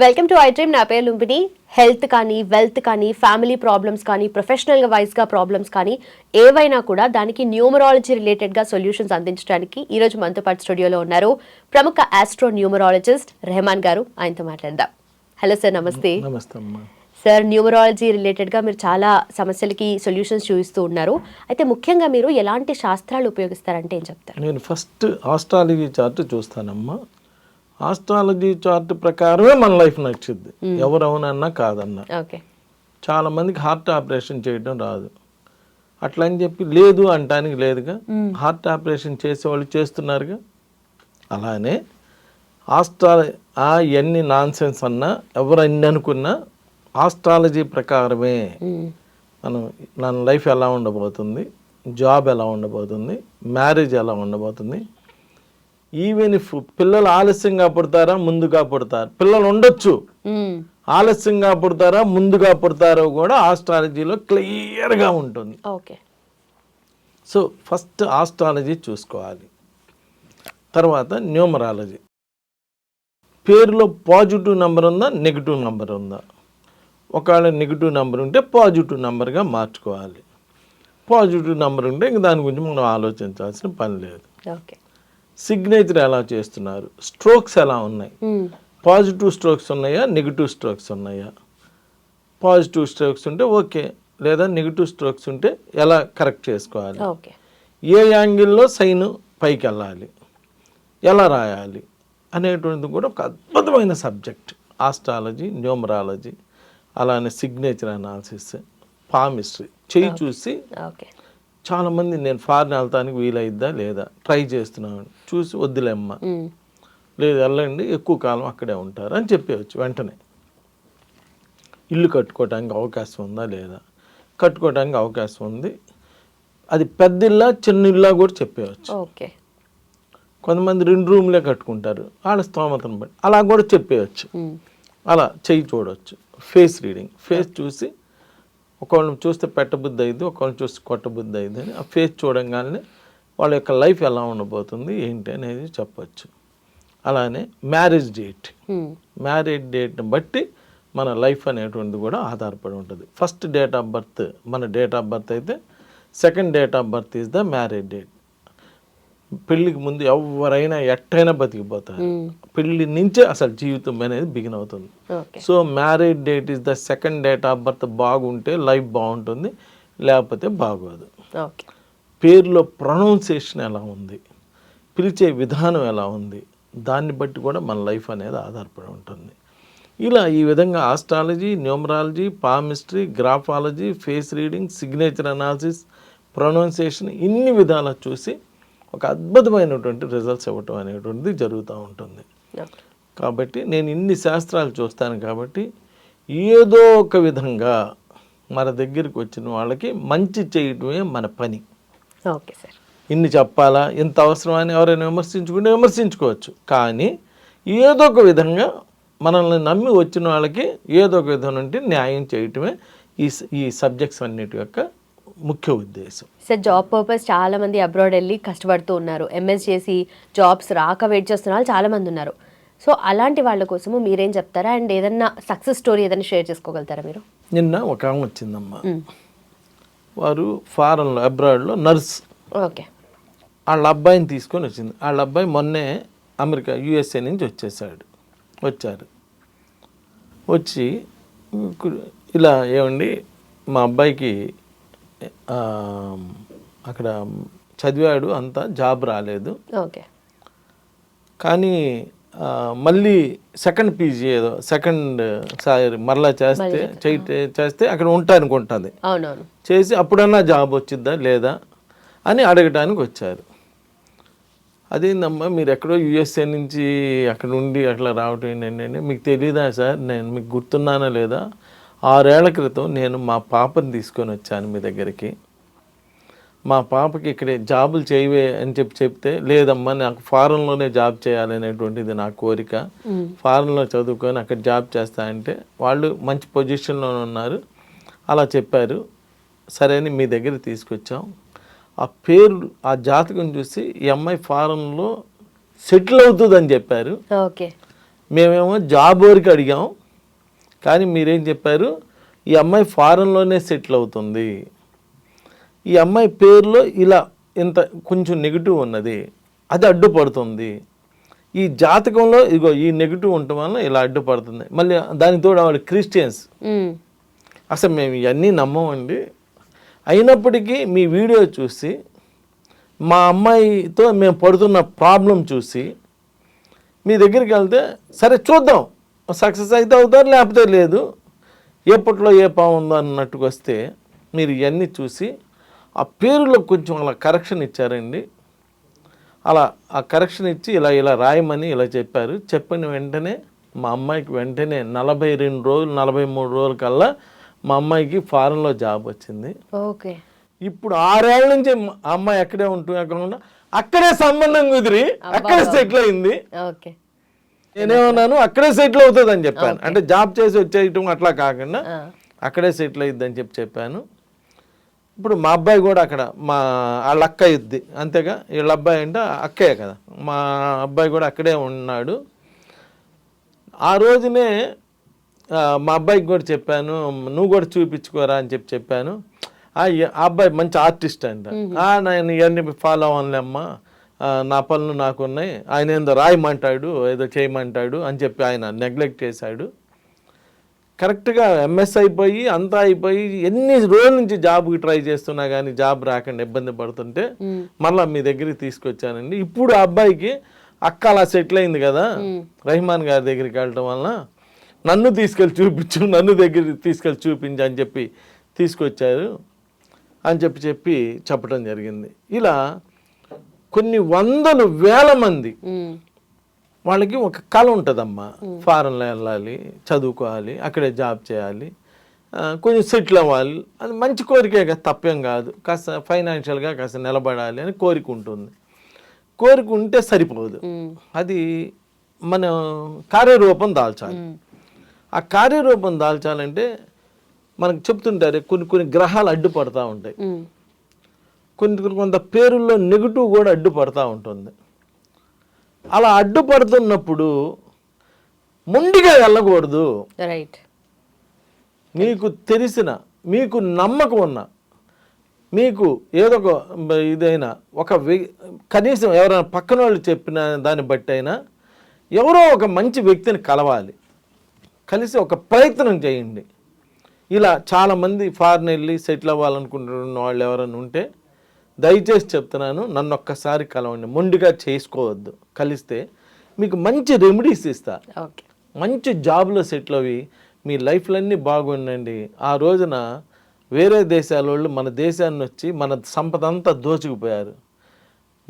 Welcome to I dream నా పేరు Lumbini. Health కానీ వెల్త్ కానీ ఫ్యామిలీ ప్రాబ్లమ్స్ కానీ ప్రొఫెషనల్ వైజ్గా ప్రాబ్లమ్స్ కానీ ఏవైనా కూడా దానికి న్యూమరాలజీ రిలేటెడ్గా సొల్యూషన్స్ అందించడానికి ఈరోజు మనతో పాటు స్టూడియోలో ఉన్నారు ప్రముఖ ఆస్ట్రో న్యూమరాలజిస్ట్ రెహమాన్ గారు. ఆయనతో మాట్లాడదాం. హలో సార్ నమస్తే. సార్ న్యూమరాలజీ రిలేటెడ్గా మీరు చాలా సమస్యలకి సొల్యూషన్స్ చూపిస్తూ ఉన్నారు. అయితే ముఖ్యంగా మీరు ఎలాంటి శాస్త్రాలు ఉపయోగిస్తారంటే ఏం చెప్తారు? నేను ఫస్ట్ ఆస్ట్రాలజీ చార్ట్ చూస్తానమ్మా. ఆస్ట్రాలజీ చార్ట్ ప్రకారమే మన లైఫ్ నచ్చుద్ది ఎవరు అవునన్నా కాదన్నా. ఓకే. చాలా మందికి హార్ట్ ఆపరేషన్ చేయడం రాదు. అట్లా అని చెప్పి లేదు అంటానికి లేదుగా. హార్ట్ ఆపరేషన్ చేసేవాళ్ళు చేస్తున్నారుగా. అలానే ఆస్ట్రా ఆ ఎన్ని నాన్ సెన్స్ అన్నా ఎవరు అన్ని అనుకున్నా ఆస్ట్రాలజీ ప్రకారమే మనం మన లైఫ్ ఎలా ఉండబోతుంది జాబ్ ఎలా ఉండబోతుంది మ్యారేజ్ ఎలా ఉండబోతుంది ఈవెన్ ఇఫ్ పిల్లలు ఆలస్యంగా పుడతారా ముందుగా పుడతారు. పిల్లలు ఉండొచ్చు. ఆలస్యంగా పుడతారా ముందుగా పుడతారో కూడా ఆస్ట్రాలజీలో క్లియర్గా ఉంటుంది. ఓకే. సో ఫస్ట్ ఆస్ట్రాలజీ చూసుకోవాలి. తర్వాత న్యూమరాలజీ పేరులో పాజిటివ్ నెంబర్ ఉందా నెగిటివ్ నెంబర్ ఉందా? ఒకవేళ నెగిటివ్ నెంబర్ ఉంటే పాజిటివ్ నెంబర్గా మార్చుకోవాలి. పాజిటివ్ నెంబర్ ఉంటే ఇంక దాని గురించి మనం ఆలోచించాల్సిన పని లేదు. ఓకే. సిగ్నేచర్ ఎలా చేస్తున్నారు? స్ట్రోక్స్ ఎలా ఉన్నాయి? పాజిటివ్ స్ట్రోక్స్ ఉన్నాయా? నెగిటివ్ స్ట్రోక్స్ ఉన్నాయా? పాజిటివ్ స్ట్రోక్స్ ఉంటే ఓకే లేదా నెగిటివ్ స్ట్రోక్స్ ఉంటే ఎలా కరెక్ట్ చేసుకోవాలి? ఏ యాంగిల్లో సైన్ పైకి వెళ్ళాలి? ఎలా రాయాలి? అనేటువంటిది కూడా ఒక అద్భుతమైన సబ్జెక్ట్. ఆస్ట్రాలజీ న్యూమరాలజీ అలానే సిగ్నేచర్ అనాలిసిస్ పామిస్ట్రీ. చెయ్యి చూసి చాలామంది నేను ఫారిన్ వెళ్తానికి వీలైద్దా లేదా? ట్రై చేస్తున్నాను. చూసి వద్దులేమ్మా. లేదు వెళ్ళండి ఎక్కువ కాలం అక్కడే ఉంటారు అని చెప్పేయచ్చు వెంటనే. ఇల్లు కట్టుకోవడానికి అవకాశం ఉందా లేదా? కట్టుకోవడానికి అవకాశం ఉంది. అది పెద్ద ఇల్లా చిన్న ఇల్లా కూడా చెప్పేయచ్చు. ఓకే. కొంతమంది రెండు రూమ్లే కట్టుకుంటారు. వాళ్ళ స్తోమతను బట్టి. అలా కూడా చెప్పేయచ్చు. అలా చెయ్యి చూడవచ్చు ఫేస్ రీడింగ్. ఫేస్ చూసి ఒకళ్ళని చూస్తే పెట్టబుద్ధి అయింది ఒకళ్ళని చూస్తే కొట్టబుద్ధి అయింది అని ఆ ఫేస్ చూడంగానే వాళ్ళ యొక్క లైఫ్ ఎలా ఉండబోతుంది ఏంటి అనేది చెప్పచ్చు. అలానే మ్యారేజ్ డేట్ మ్యారేజ్ డేట్ని బట్టి మన లైఫ్ అనేటువంటిది కూడా ఆధారపడి ఉంటుంది. ఫస్ట్ డేట్ ఆఫ్ బర్త్ మన డేట్ ఆఫ్ బర్త్ అయితే second date of birth is the marriage date పెళ్ళికి ముందు ఎవరైనా ఎట్టైనా బతికిపోతారు. పెళ్ళి నుంచే అసలు జీవితం అనేది బిగిన్ అవుతుంది. So marriage date is the second date of birth బాగుంటే లైఫ్ బాగుంటుంది లేకపోతే బాగోదు. పేరులో ప్రొనౌన్సియేషన్ ఎలా ఉంది పిలిచే విధానం ఎలా ఉంది దాన్ని బట్టి కూడా మన లైఫ్ అనేది ఆధారపడి ఉంటుంది. ఇలా ఈ విధంగా astrology numerology palmistry graphology face reading signature analysis pronunciation ఇన్ని విధాల చూసి ఒక అద్భుతమైనటువంటి రిజల్ట్స్ ఇవ్వటం అనేటువంటిది జరుగుతూ ఉంటుంది. కాబట్టి నేను ఇన్ని శాస్త్రాలు చూస్తాను కాబట్టి ఏదో ఒక విధంగా మన దగ్గరికి వచ్చిన వాళ్ళకి మంచి చేయటమే మన పని. ఓకే సార్ ఇన్ని చెప్పాలా? ఇంత అవసరం అని ఎవరైనా విమర్శించుకుంటే విమర్శించుకోవచ్చు. కానీ ఏదో ఒక విధంగా మనల్ని నమ్మి వచ్చిన వాళ్ళకి ఏదో ఒక విధం నుండి న్యాయం చేయటమే ఈ ఈ సబ్జెక్ట్స్ అన్నిటి యొక్క ముఖ్య ఉద్దేశం. సార్ జాబ్ పర్పస్ చాలా మంది అబ్రాడ్ వెళ్ళి కష్టపడుతూ ఉన్నారు. ఎంఎస్ చేసి జాబ్స్ రాక వెయిట్ చేస్తున్న వాళ్ళు చాలా మంది ఉన్నారు. సో అలాంటి వాళ్ళ కోసము మీరేం చెప్తారా? అండ్ ఏదన్నా సక్సెస్ స్టోరీ ఏదైనా షేర్ చేసుకోగలుగుతారా మీరు? నిన్న ఒక ఆమె వచ్చిందమ్మా. వారు ఫారెన్లో అబ్రాడ్లో నర్స్ ఓకే. వాళ్ళ అబ్బాయిని తీసుకొని వచ్చింది. వాళ్ళ అబ్బాయి మొన్నే అమెరికా యుఎస్ఏ నుంచి వచ్చేసాడు. వచ్చారు. వచ్చి ఇలా ఏమండి? మా అబ్బాయికి అక్కడ చదివాడు అంతా జాబ్ రాలేదు. ఓకే. కానీ మళ్ళీ సెకండ్ పీజీ ఏదో సెకండ్ సారీ మరలా చేస్తే చేయటే చేస్తే. అక్కడ ఉంటానుకుంటుంది అవునవును. చేసి అప్పుడన్నా జాబ్ వచ్చిద్దా లేదా అని అడగడానికి వచ్చారు. అదేందమ్మా మీరు ఎక్కడో యుఎస్ఏ నుంచి అక్కడ ఉండి అట్లా రావటం ఏంటంటే మీకు తెలియదా సార్? నేను మీకు గుర్తున్నానా లేదా? ఆరేళ్ళ క్రితం నేను మా పాపని తీసుకొని వచ్చాను మీ దగ్గరికి. మా పాపకి ఇక్కడ జాబులు చేయవే అని చెప్పి చెప్తే లేదమ్మా నాకు ఫారెన్లోనే జాబ్ చేయాలనేటువంటిది నా కోరిక. ఫారెన్లో చదువుకొని అక్కడ జాబ్ చేస్తా అంటే వాళ్ళు మంచి పొజిషన్లో ఉన్నారు. అలా చెప్పారు. సరే అని మీ దగ్గర తీసుకొచ్చాం. ఆ పేరు ఆ జాతకం చూసి ఈ అమ్మాయి ఫారెన్లో సెటిల్ అవుతుందని చెప్పారు. ఓకే. మేమేమో జాబ్ వరకు అడిగాం. కానీ మీరేం చెప్పారు? ఈ అమ్మాయి ఫారెన్లోనే సెటిల్ అవుతుంది. ఈ అమ్మాయి పేరులో ఇలా ఇంత కొంచెం నెగిటివ్ ఉన్నది. అది అడ్డుపడుతుంది. ఈ జాతకంలో ఇగో ఈ నెగిటివ్ ఉండటం వల్ల ఇలా అడ్డుపడుతుంది. మళ్ళీ దానికి తోడు ఆవిడ క్రిస్టియన్స్. అసలు మేము ఇవన్నీ నమ్మమండి. అయినప్పటికీ మీ వీడియో చూసి మా అమ్మాయితో మేము పడుతున్న ప్రాబ్లం చూసి మీ దగ్గరికి వెళ్తే సరే చూద్దాం. సక్సెస్ అయితే అవుతారు లేకపోతే లేదు. ఎప్పట్లో ఏ పాము ఉందో అన్నట్టుకు వస్తే మీరు ఇవన్నీ చూసి ఆ పేరులో కొంచెం అలా కరెక్షన్ ఇచ్చారండి. అలా ఆ కరెక్షన్ ఇచ్చి ఇలా ఇలా రాయమని ఇలా చెప్పారు. చెప్పిన వెంటనే మా అమ్మాయికి వెంటనే నలభై రెండు రోజులు నలభై మూడు రోజుల కల్లా మా అమ్మాయికి ఫారెన్లో జాబ్ వచ్చింది. ఓకే. ఇప్పుడు ఆరేళ్ళ నుంచి అమ్మాయి ఎక్కడే ఉంటుంది అక్కడ అక్కడే సంబంధం కుదిరి అక్కడే సెటిల్ అయింది. ఓకే. నేనేమన్నాను అక్కడే సెటిల్ అవుతుంది అని చెప్పాను అంటే జాబ్ చేసి వచ్చేయటం అట్లా కాకుండా. అక్కడే సెటిల్ అయ్యిద్ది అని చెప్పి చెప్పాను. ఇప్పుడు మా అబ్బాయి కూడా అక్కడ మా వాళ్ళ అక్క ఇద్ది అంతేగా? వీళ్ళ అబ్బాయి అంటే అక్కే కదా? మా అబ్బాయి కూడా అక్కడే ఉన్నాడు. ఆ రోజునే మా అబ్బాయికి కూడా చెప్పాను నువ్వు కూడా చూపించుకోరా అని చెప్పి చెప్పాను. ఆ అబ్బాయి మంచి ఆర్టిస్ట్ అంట. "ఆ, నేను ఇవన్నీ ఫాలో అవ్వనులేమ్మా ఆ, నా పనులు నాకు ఉన్నాయి ఆయన ఏందో రాయమంటాడు ఏదో చేయమంటాడు అని చెప్పి ఆయన నెగ్లెక్ట్ చేశాడు. కరెక్ట్గా ఎంఎస్ అయిపోయి అంతా అయిపోయి ఎన్ని రోజుల నుంచి జాబ్కి ట్రై చేస్తున్నా కానీ జాబ్ రాకుండా ఇబ్బంది పడుతుంటే మళ్ళీ మీ దగ్గరికి తీసుకొచ్చానండి. ఇప్పుడు ఆ అబ్బాయికి అక్క అలా సెటిల్ అయింది కదా రహిమాన్ గారి దగ్గరికి వెళ్ళటం వలన నన్ను తీసుకెళ్ళి చూపించు నన్ను దగ్గరికి తీసుకెళ్ళి చూపించు అని చెప్పి తీసుకొచ్చారు అని చెప్పి చెప్పి చెప్పడం జరిగింది. ఇలా కొన్ని వందలు వేల మంది. వాళ్ళకి ఒక కళ ఉంటుందమ్మా. ఫారెన్లో వెళ్ళాలి చదువుకోవాలి అక్కడే జాబ్ చేయాలి కొంచెం సెటిల్ అవ్వాలి. అది మంచి కోరికే కదా తప్పేం కాదు. కాస్త ఫైనాన్షియల్గా కాస్త నిలబడాలి అని కోరిక ఉంటుంది. కోరిక ఉంటే సరిపోదు. అది మనం కార్యరూపం దాల్చాలి. ఆ కార్యరూపం దాల్చాలంటే మనకు చెప్తుంటారు కొన్ని కొన్ని గ్రహాలు అడ్డుపడతా ఉంటాయి. కొన్ని కొంత పేరుల్లో నెగిటివ్ కూడా అడ్డుపడతా ఉంటుంది. అలా అడ్డుపడుతున్నప్పుడు మొండిగా వెళ్ళకూడదు. రైట్ మీకు తెలిసిన మీకు నమ్మకం ఉన్న మీకు ఏదో ఒక ఇదైనా ఒక కనీసం ఎవరైనా పక్కన వాళ్ళు చెప్పిన దాన్ని బట్టి అయినా ఎవరో ఒక మంచి వ్యక్తిని కలవాలి. కలిసి ఒక ప్రయత్నం చేయండి. ఇలా చాలామంది ఫారెన్ వెళ్ళి సెటిల్ అవ్వాలనుకుంటున్న వాళ్ళు ఎవరైనా ఉంటే దయచేసి చెప్తున్నాను నన్ను ఒక్కసారి కలవండి. మొండిగా చేసుకోవద్దు. కలిస్తే మీకు మంచి రెమెడీస్ ఇస్తా. మంచి జాబ్లో సెటిల్ అవి మీ లైఫ్లన్నీ బాగుండండి. ఆ రోజున వేరే దేశాల వాళ్ళు మన దేశాన్ని వచ్చి మన సంపద అంతా దోచుకుపోయారు.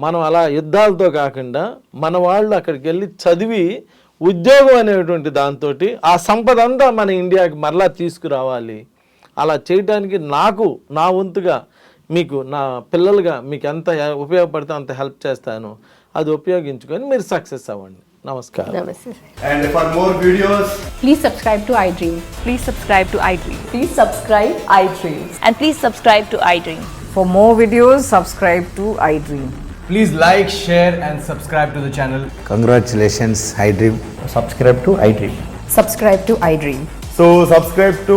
మనం అలా యుద్ధాలతో కాకుండా మన వాళ్ళు అక్కడికి వెళ్ళి చదివి ఉద్యోగం అనేటువంటి దాంతో ఆ సంపద అంతా మన ఇండియాకి మరలా తీసుకురావాలి. అలా చేయడానికి నాకు నా వంతుగా మీకు నా పిల్లలుగా మీకు ఎంత ఉపయోగపడితే అంత హెల్ప్ చేస్తాను అది ఉపయోగించుకొని మీరు సక్సెస్ అవ్వండి. నమస్కారం. And for more videos please subscribe to iDream please subscribe to iDream please subscribe iDream and please subscribe to iDream for more videos subscribe to iDream please like share and subscribe to the channel congratulations iDream subscribe to iDream subscribe to iDream so subscribe to